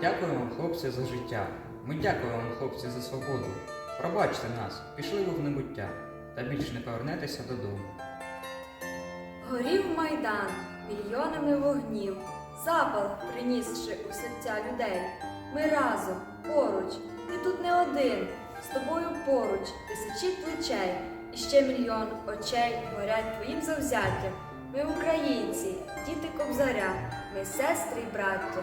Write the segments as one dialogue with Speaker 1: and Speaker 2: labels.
Speaker 1: дякуємо вам, хлопці, за життя. Ми дякуємо вам, хлопці, за свободу. Пробачте нас, пішли ви в небуття, та більш не повернетеся додому.
Speaker 2: Горів майдан мільйонами вогнів, запал принісши у серця людей. Ми разом, поруч, ти тут не один, з тобою поруч, тисячі плечей, і ще мільйон очей горять твоїм завзяттям. Ми українці, діти кобзаря, ми сестри й браття.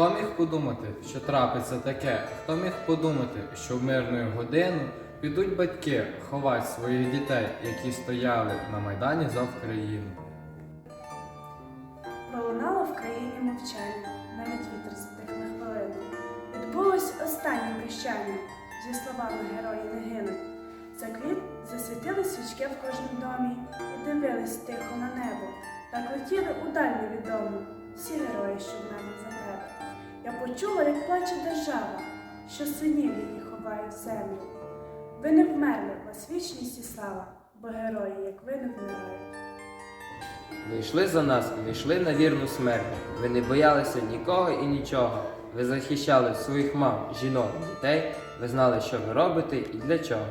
Speaker 3: Хто міг подумати, що трапиться таке? Хто міг подумати, що в мирну годину підуть батьки ховати своїх дітей, які стояли на майдані за Україну?
Speaker 4: Пролунало в країні мовчання, навіть вітер затих на хвилину. Відбулось останнє прощання, зі словами герої не гинуть. За квіт засвітили свічки в кожному домі і дивились тихо на небо. Так летіли удаль невідому всі герої, що в небі за тебе. Я почула, як плаче держава, що синів її ховає в землю. Ви не вмерли, вас вічність і слава, бо герої, як ви, не вмирають.
Speaker 5: Ви йшли за нас і війшли на вірну смерть. Ви не боялися нікого і нічого. Ви захищали своїх мам, жінок, дітей. Ви знали, що ви робите і для чого.